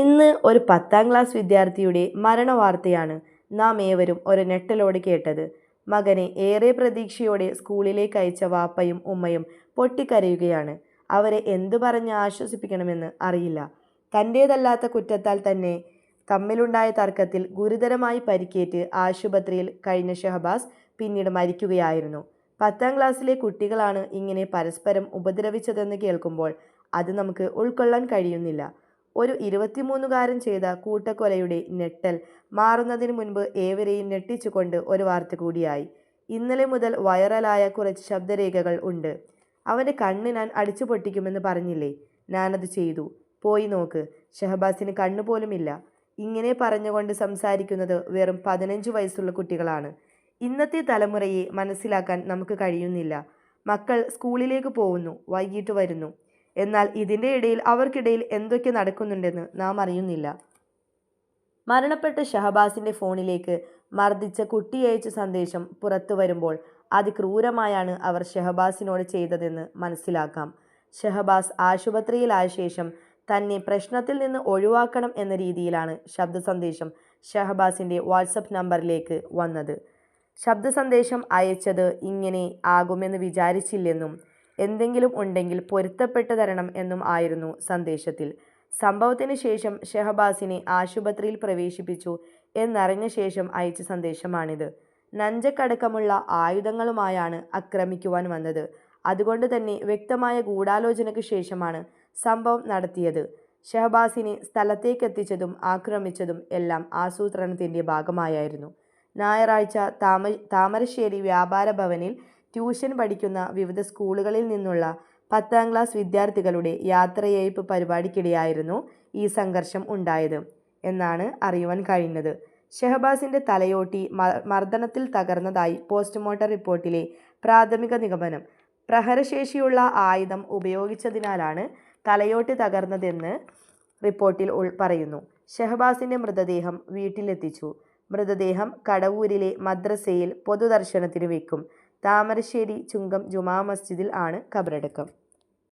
ഇന്ന് ഒരു പത്താം ക്ലാസ് വിദ്യാർത്ഥിയുടെ മരണ വാർത്തയാണ് നാം ഏവരും ഒരു നെട്ടലോട് കേട്ടത്. മകനെ ഏറെ പ്രതീക്ഷയോടെ സ്കൂളിലേക്ക് അയച്ച വാപ്പയും ഉമ്മയും പൊട്ടിക്കരയുകയാണ്. അവരെ എന്തു പറഞ്ഞ് ആശ്വസിപ്പിക്കണമെന്ന് അറിയില്ല. തന്റേതല്ലാത്ത കുറ്റത്താൽ തന്നെ തമ്മിലുണ്ടായ തർക്കത്തിൽ ഗുരുതരമായി പരിക്കേറ്റ് ആശുപത്രിയിൽ കഴിഞ്ഞ ഷഹബാസ് പിന്നീട് മരിക്കുകയായിരുന്നു. പത്താം ക്ലാസ്സിലെ കുട്ടികളാണ് ഇങ്ങനെ പരസ്പരം ഉപദ്രവിച്ചതെന്ന് കേൾക്കുമ്പോൾ അത് നമുക്ക് ഉൾക്കൊള്ളാൻ കഴിയുന്നില്ല. ഒരു ഇരുപത്തിമൂന്നുകാരൻ ചെയ്ത കൂട്ടക്കൊലയുടെ ഞെട്ടൽ മാറുന്നതിന് മുൻപ് ഏവരെയും ഞെട്ടിച്ചുകൊണ്ട് ഒരു വാർത്ത കൂടിയായി. ഇന്നലെ മുതൽ വൈറലായ കുറച്ച് ശബ്ദരേഖകൾ ഉണ്ട്. അവന്റെ കണ്ണ് ഞാൻ അടിച്ചു പൊട്ടിക്കുമെന്ന് പറഞ്ഞില്ലേ? ഞാനത് ചെയ്തു. പോയി നോക്ക്. ഷഹബാസിന് കണ്ണുപോലുമില്ല ഇങ്ങനെ പറഞ്ഞുകൊണ്ട് സംസാരിക്കുന്നത് വെറും പതിനഞ്ച് വയസ്സുള്ള കുട്ടികളാണ്. ഇന്നത്തെ തലമുറയെ മനസ്സിലാക്കാൻ നമുക്ക് കഴിയുന്നില്ല. മക്കൾ സ്കൂളിലേക്ക് പോകുന്നു. വൈകിട്ട് വരുന്നു. എന്നാൽ ഇതിന്റെ ഇടയിൽ അവർക്കിടയിൽ എന്തൊക്കെ നടക്കുന്നുണ്ടെന്ന് നാം അറിയുന്നില്ല. മരണപ്പെട്ട ഷഹബാസിന്റെ ഫോണിലേക്ക് മർദ്ദിച്ച കുട്ടി അയച്ച സന്ദേശം പുറത്തു വരുമ്പോൾ അതിക്രൂരമായാണ് അവർ ഷഹബാസിനോട് ചെയ്തതെന്ന് മനസ്സിലാക്കാം. ഷഹബാസ് ആശുപത്രിയിലായ ശേഷം തന്നെ പ്രശ്നത്തിൽ നിന്ന് ഒഴിവാക്കണം എന്ന രീതിയിലാണ് ശബ്ദ സന്ദേശം ഷഹബാസിന്റെ വാട്സപ്പ് നമ്പറിലേക്ക് വന്നത്. ശബ്ദ സന്ദേശം അയച്ചത് ഇങ്ങനെ ആകുമെന്ന് വിചാരിച്ചില്ലെന്നും എന്തെങ്കിലും ഉണ്ടെങ്കിൽ പൊരുത്തപ്പെട്ടു തരണം എന്നും ആയിരുന്നു സന്ദേശത്തിൽ. സംഭവത്തിന് ശേഷം ഷെഹബാസിനെ ആശുപത്രിയിൽ പ്രവേശിപ്പിച്ചു എന്നറിഞ്ഞ ശേഷം അയച്ച സന്ദേശമാണിത്. നഞ്ചക്കടക്കമുള്ള ആയുധങ്ങളുമായാണ് ആക്രമിക്കുവാൻ വന്നത്. അതുകൊണ്ട് തന്നെ വ്യക്തമായ ഗൂഢാലോചനയ്ക്ക് ശേഷമാണ് സംഭവം നടത്തിയത്. ഷഹബാസിനെ സ്ഥലത്തേക്കെത്തിച്ചതും ആക്രമിച്ചതും എല്ലാം ആസൂത്രണത്തിന്റെ ഭാഗമായായിരുന്നു. ഞായറാഴ്ച താമ താമരശ്ശേരി വ്യാപാര ഭവനിൽ ട്യൂഷൻ പഠിക്കുന്ന വിവിധ സ്കൂളുകളിൽ നിന്നുള്ള പത്താം ക്ലാസ് വിദ്യാർത്ഥികളുടെ യാത്രയയപ്പ് പരിപാടിക്കിടെയായിരുന്നു ഈ സംഘർഷം ഉണ്ടായത് എന്നാണ് അറിയുവാൻ കഴിഞ്ഞത് ഷെഹബാസിന്റെ തലയോട്ടി മർദ്ദനത്തിൽ തകർന്നതായി പോസ്റ്റ്മോർട്ടം റിപ്പോർട്ടിലെ പ്രാഥമിക നിഗമനം. പ്രഹരശേഷിയുള്ള ആയുധം ഉപയോഗിച്ചതിനാലാണ് തലയോട്ടി തകർന്നതെന്ന് റിപ്പോർട്ടിൽ പറയുന്നു. ഷെഹബാസിന്റെ മൃതദേഹം വീട്ടിലെത്തിച്ചു. മൃതദേഹം കടവൂരിലെ മദ്രസയിൽ പൊതുദർശനത്തിന് വെക്കും. താമരശ്ശേരി ചുങ്കം ജുമാ മസ്ജിദിൽ ആണ് ഖബറടക്കം.